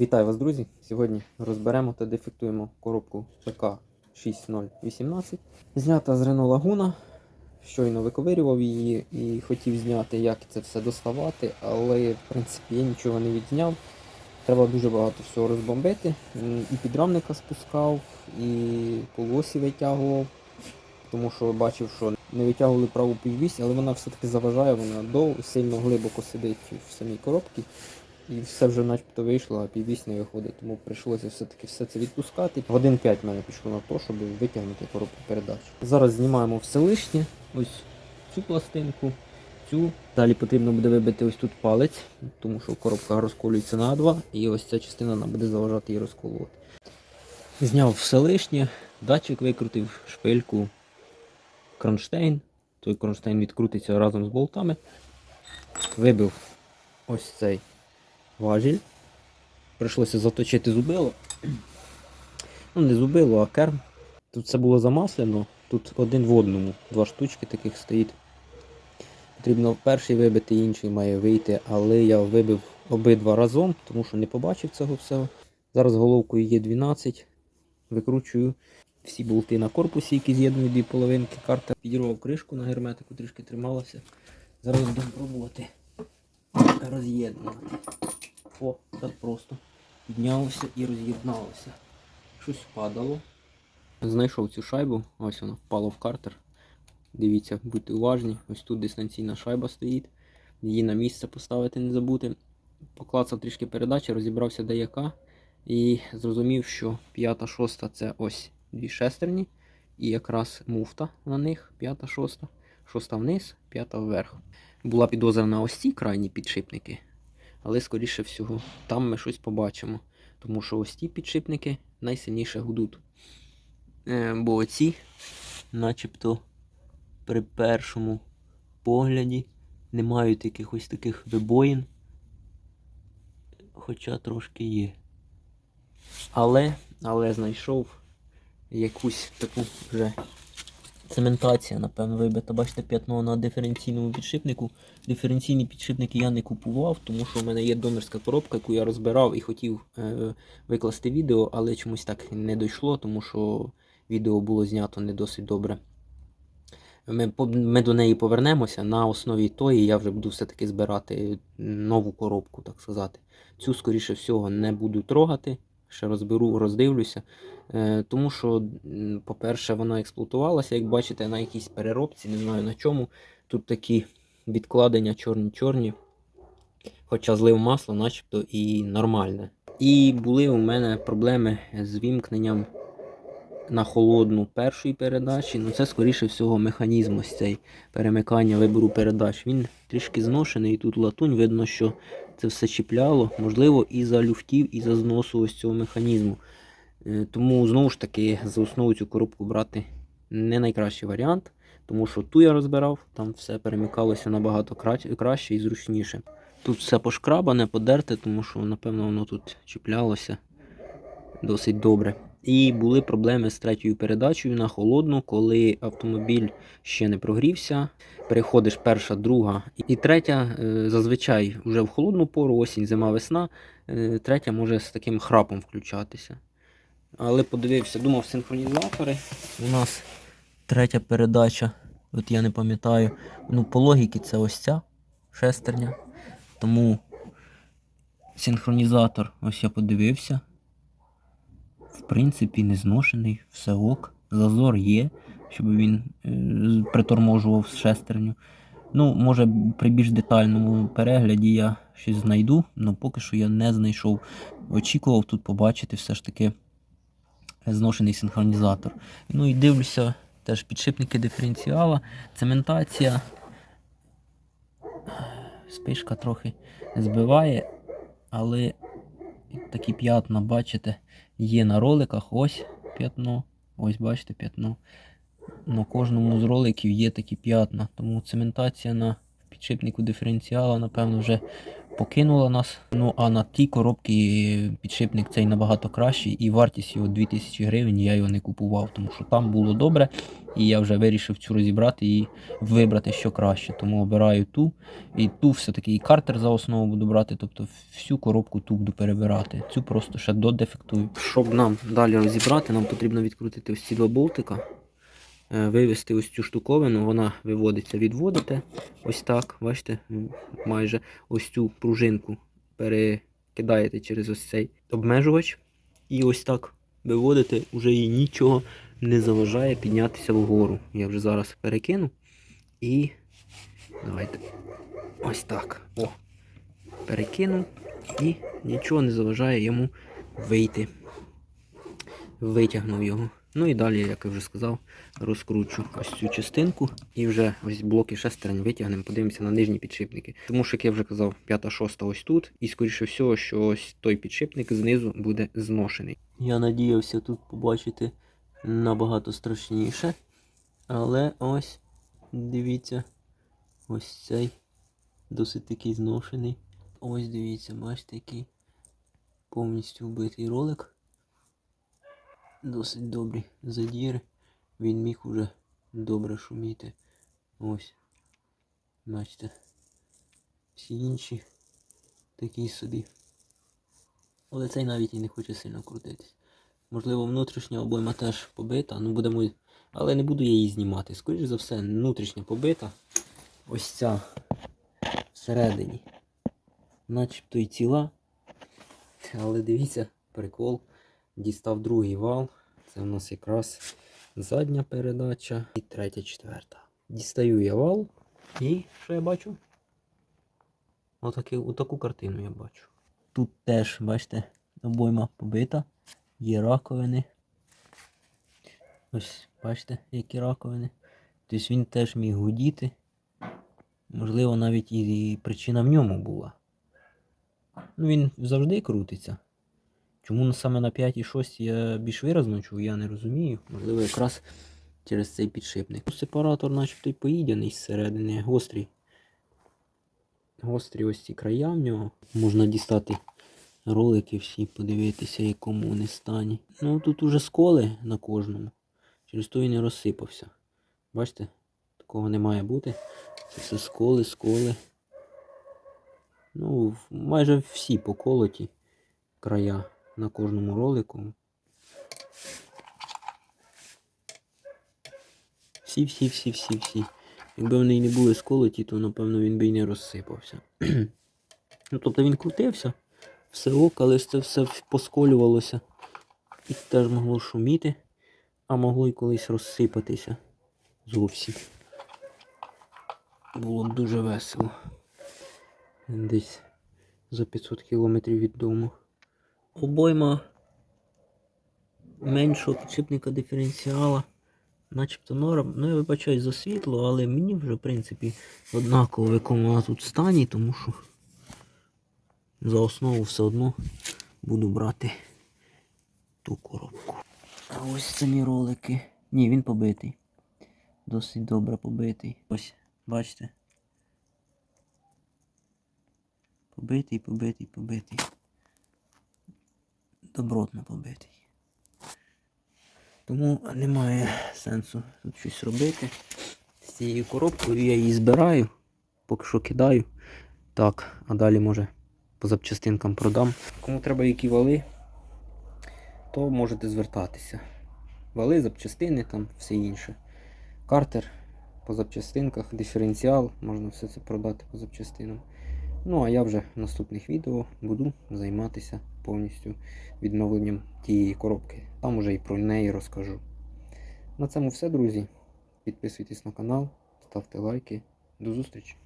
Вітаю вас, друзі! Сьогодні розберемо та дефектуємо коробку ПК 6018. Знята з Renault Laguna. Щойно виковирював її і хотів зняти, як це все доставати, але в принципі я нічого не відзняв. Треба дуже багато всього розбомбити. І підрамника спускав, і полосі витягував, тому що бачив, що не витягували праву піввісь, але вона все-таки заважає, вона дов, сильно глибоко сидить в самій коробці. І все вже начебто вийшло, а піввісь не виходить, тому прийшлося все-таки все це відпускати. Годин 5 в мене пішло на те, щоб витягнути коробку передач. Зараз знімаємо все лишнє, ось цю пластинку, цю. Далі потрібно буде вибити ось тут палець, тому що коробка розколюється на А2, і ось ця частина нам буде заважати її розколувати. Зняв все лишнє, датчик викрутив, шпильку, кронштейн. Той кронштейн відкрутиться разом з болтами. Вибив ось цей важіль. Прийшлося заточити зубило. Ну, не зубило, а керм. Тут все було замаслено, тут один в одному. Два штучки таких стоїть. Потрібно перший вибити, інший має вийти, але я вибив обидва разом, тому що не побачив цього всього. Зараз головкою є 12. Викручую всі болти на корпусі, які з'єднують дві половинки. Карта підірвав кришку на герметику, трішки трималася. Зараз будемо пробувати роз'єднувати. О, так просто. Піднялося і роз'єдналося. Щось впадало. Знайшов цю шайбу, ось вона впала в картер. Дивіться, будьте уважні. Ось тут дистанційна шайба стоїть. Її на місце поставити не забути. Поклацав трішки передачі, розібрався де яка. І зрозумів, що п'ята, шоста це ось дві шестерні. І якраз муфта на них, п'ята, шоста. Шоста вниз, п'ята вверх. Була підозра на ось ці крайні підшипники. Але, скоріше всього, там ми щось побачимо. Тому що ось ті підшипники найсильніше гудуть. Е, бо оці, начебто, при першому погляді не мають якихось таких вибоїн. Хоча трошки є. Але, але знайшов якусь таку вже цементація, напевно, вибита. Бачите, п'ятно на диференційному підшипнику. Диференційні підшипники я не купував, тому що в мене є донорська коробка, яку я розбирав і хотів е, викласти відео, але чомусь так не дійшло, тому що відео було знято не досить добре. Ми, ми до неї повернемося. На основі тої я вже буду все-таки збирати нову коробку, так сказати. Цю, скоріше всього, не буду трогати. Ще розберу, роздивлюся. Е, тому що, по-перше, вона експлуатувалася, як бачите, на якійсь переробці, не знаю на чому. Тут такі відкладення чорні-чорні. Хоча злив масло, начебто і нормальне. І були у мене проблеми з вімкненням на холодну першої передачі. Ну це скоріше всього механізм ось цей перемикання вибору передач. Він трішки зношений, і тут латунь, видно, що це все чіпляло, можливо, і за люфтів, і за зносу ось цього механізму. Е, Тому знову ж таки за основу цю коробку брати не найкращий варіант, тому що ту я розбирав, там все перемикалося набагато краще і зручніше. Тут все пошкрабане, подерте, тому що, напевно, воно тут чіплялося досить добре. І були проблеми з третьою передачею на холодну, коли автомобіль ще не прогрівся. Переходиш перша, друга і третя. е, Зазвичай вже в холодну пору, осінь, зима, весна. е, Третя може з таким храпом включатися. Але подивився, думав синхронізатори. У нас третя передача. От я не пам'ятаю. Ну, по логіці це ось ця шестерня. Тому синхронізатор, ось я подивився. В принципі, не зношений, все ок. Зазор є, щоб він е, приторможував шестерню. Ну, може, при більш детальному перегляді я щось знайду, але поки що я не знайшов. Очікував тут побачити все ж таки зношений синхронізатор. Ну і дивлюся, теж підшипники диференціала, цементація. Спишка трохи збиває, але такі п'ятна, бачите, є на роликах. Ось п'ятно. Ось бачите п'ятно. На кожному з роликів є такі п'ятна. Тому цементація на підшипнику диференціала, напевно, вже покинула нас. Ну а на тій коробці підшипник цей набагато кращий, і вартість його 2000 гривень. Я його не купував, тому що там було добре, і я вже вирішив цю розібрати і вибрати, що краще. Тому обираю ту. І ту все-таки і картер за основу буду брати, тобто всю коробку ту буду перебирати. Цю просто ще додефектую. Щоб нам далі розібрати, нам потрібно відкрутити ось два болтика. Е, Вивести ось цю штуковину, вона виводиться, відводите. Ось так, бачите, майже ось цю пружинку перекидаєте через ось цей обмежувач. І ось так виводите, уже їй нічого не заважає піднятися вгору. Я вже зараз перекину. І давайте. Ось так. О. Перекинув і нічого не заважає йому вийти. Витягнув його. Ну і далі, як я вже сказав, розкручу ось цю частинку і вже ось блоки шестерень витягнемо, подивимося на нижні підшипники. Тому що, як я вже казав, п'ята, шоста ось тут. І скоріше всього, що ось той підшипник знизу буде зношений. Я надіявся тут побачити набагато страшніше. Але ось, дивіться, ось цей досить такий зношений. Ось дивіться, бачите, який повністю вбитий ролик. Досить добрі задіри. Він міг уже добре шуміти. Ось. Бачите. Всі інші такі собі. Але цей навіть і не хоче сильно крутитись. Можливо, внутрішня обойма теж побита, ну будемо. Але не буду я її знімати. Скоріше за все, внутрішня побита. Ось ця всередині. Начебто і ціла. Але дивіться, прикол. Дістав другий вал. Це у нас якраз задня передача і третя, четверта. Дістаю я вал і що я бачу? Отаки, отаку картину я бачу. Тут теж, бачите, обойма побита, є раковини. Ось, бачите, які раковини. Тобто він теж міг гудіти. Можливо, навіть і причина в ньому була. Ну, він завжди крутиться. Чому саме на 5 і 6 я більш виразно чув, я не розумію. Можливо, якраз через цей підшипник. Сепаратор начебто й поїдений зсередини, гострий. Гострі ось ці края в нього. Можна дістати ролики всі, подивитися, якому вони стані. Ну тут уже сколи на кожному. Через то і не розсипався. Бачите? Такого не має бути. Це все сколи, сколи. Ну, майже всі поколоті края на кожному ролику. Всі, всі, всі, всі, всі. Якби вони й не були сколоті, то напевно він би й не розсипався. ну, тобто він крутився, все ок, але це все посколювалося. І теж могло шуміти, а могло й колись розсипатися зовсім. Було б дуже весело. Десь за 500 кілометрів від дому. Обойма меншого підшипника диференціала. Начебто норм. Ну я вибачаюсь за світло, але мені вже в принципі однаково в якому вона тут стані, тому що за основу все одно буду брати ту коробку. А ось самі ролики. Ні, він побитий. Досить добре побитий. Ось, бачите? Побитий, побитий, побитий. Добротно побитий. Тому немає сенсу тут щось робити. З цією коробкою я її збираю, поки що кидаю. Так, а далі може по запчастинкам продам. Кому треба які вали, то можете звертатися. Вали, запчастини, там все інше. Картер по запчастинках, диференціал, можна все це продати по запчастинам. Ну, а я вже в наступних відео буду займатися повністю відновленням тієї коробки. Там уже і про неї розкажу. На цьому все, друзі. Підписуйтесь на канал, ставте лайки. До зустрічі!